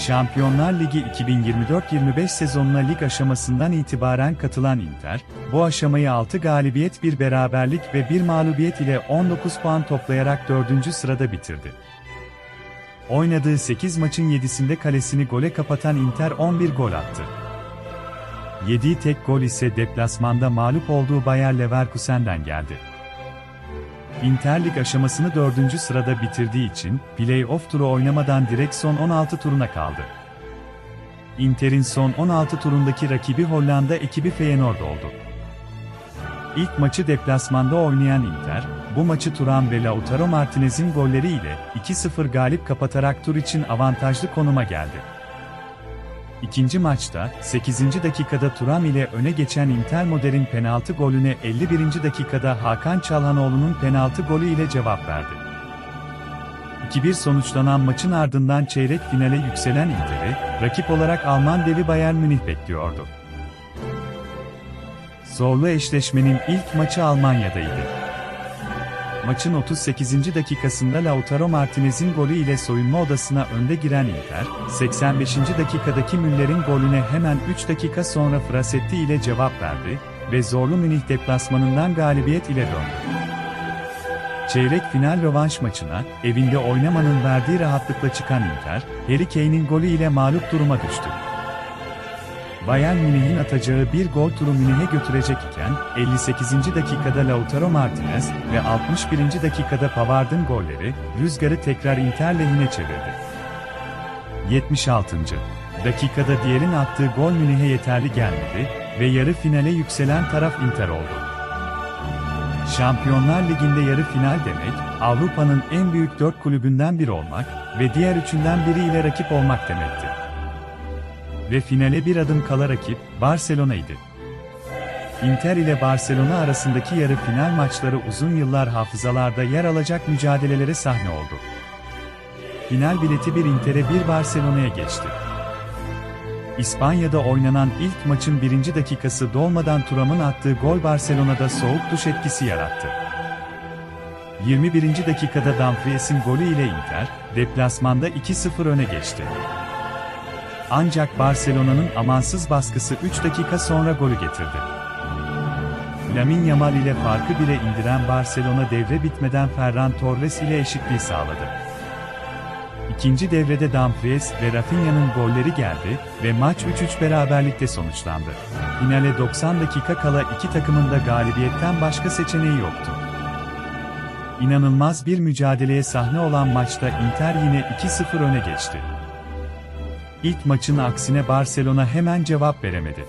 Şampiyonlar Ligi 2024-25 sezonuna lig aşamasından itibaren katılan Inter, bu aşamayı 6 galibiyet, bir beraberlik ve bir mağlubiyet ile 19 puan toplayarak 4. sırada bitirdi. Oynadığı 8 maçın 7'sinde kalesini gole kapatan Inter 11 gol attı. Yediği tek gol ise deplasmanda mağlup olduğu Bayer Leverkusen'den geldi. Inter Lig aşamasını 4. sırada bitirdiği için, play-off turu oynamadan direkt son 16 turuna kaldı. Inter'in son 16 turundaki rakibi Hollanda ekibi Feyenoord oldu. İlk maçı deplasmanda oynayan Inter, bu maçı Turan ve Lautaro Martinez'in golleriyle 2-0 galip kapatarak tur için avantajlı konuma geldi. İkinci maçta, 8. dakikada Turam ile öne geçen Inter Moder'in penaltı golüne 51. dakikada Hakan Çalhanoğlu'nun penaltı golü ile cevap verdi. 2-1 sonuçlanan maçın ardından çeyrek finale yükselen Inter'i, rakip olarak Alman devi Bayern Münih bekliyordu. Zorlu eşleşmenin ilk maçı Almanya'daydı. Maçın 38. dakikasında Lautaro Martinez'in golü ile soyunma odasına önde giren Inter, 85. dakikadaki Müller'in golüne hemen 3 dakika sonra Frasetti ile cevap verdi ve zorlu Münih deplasmanından galibiyet ile döndü. Çeyrek final rövanş maçına, evinde oynamanın verdiği rahatlıkla çıkan Inter, Harry Kane'in golü ile mağlup duruma düştü. Bayern Münih'in atacağı bir gol turu Münih'e götürecek iken, 58. dakikada Lautaro Martinez ve 61. dakikada Pavard'ın golleri, rüzgarı tekrar Inter lehine çevirdi. 76. dakikada diğerin attığı gol Münih'e yeterli gelmedi ve yarı finale yükselen taraf Inter oldu. Şampiyonlar Ligi'nde yarı final demek, Avrupa'nın en büyük dört kulübünden biri olmak ve diğer üçünden biriyle rakip olmak demekti ve finale bir adım kala rakip Barcelona'ydı. Inter ile Barcelona arasındaki yarı final maçları uzun yıllar hafızalarda yer alacak mücadelelere sahne oldu. Final bileti bir Inter'e bir Barcelona'ya geçti. İspanya'da oynanan ilk maçın birinci dakikası dolmadan Turam'ın attığı gol Barcelona'da soğuk duş etkisi yarattı. 21. dakikada Dumfries'in golü ile Inter, deplasmanda 2-0 öne geçti. Ancak Barcelona'nın amansız baskısı 3 dakika sonra golü getirdi. Lamine Yamal ile farkı bile indiren Barcelona devre bitmeden Ferran Torres ile eşitliği sağladı. İkinci devrede Dumfries ve Rafinha'nın golleri geldi ve maç 3-3 beraberlikte sonuçlandı. Finale 90 dakika kala iki takımın da galibiyetten başka seçeneği yoktu. İnanılmaz bir mücadeleye sahne olan maçta Inter yine 2-0 öne geçti. İlk maçın aksine Barcelona hemen cevap veremedi.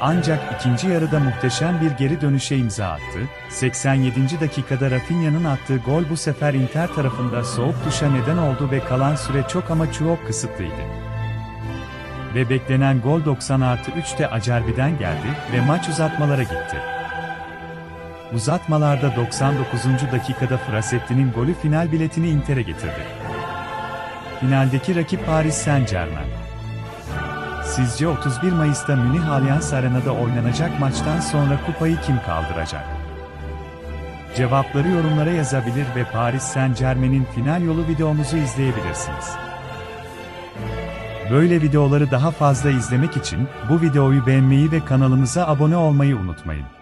Ancak ikinci yarıda muhteşem bir geri dönüşe imza attı. 87. dakikada Rafinha'nın attığı gol bu sefer Inter tarafında soğuk duşa neden oldu ve kalan süre çok ama çok kısıtlıydı. Ve beklenen gol 90 artı 3'te Acerbi'den geldi ve maç uzatmalara gitti. Uzatmalarda 99. dakikada Frasetti'nin golü final biletini Inter'e getirdi. Finaldeki rakip Paris Saint-Germain. Sizce 31 Mayıs'ta Münih Allianz Arena'da oynanacak maçtan sonra kupayı kim kaldıracak? Cevapları yorumlara yazabilir ve Paris Saint-Germain'in final yolu videomuzu izleyebilirsiniz. Böyle videoları daha fazla izlemek için bu videoyu beğenmeyi ve kanalımıza abone olmayı unutmayın.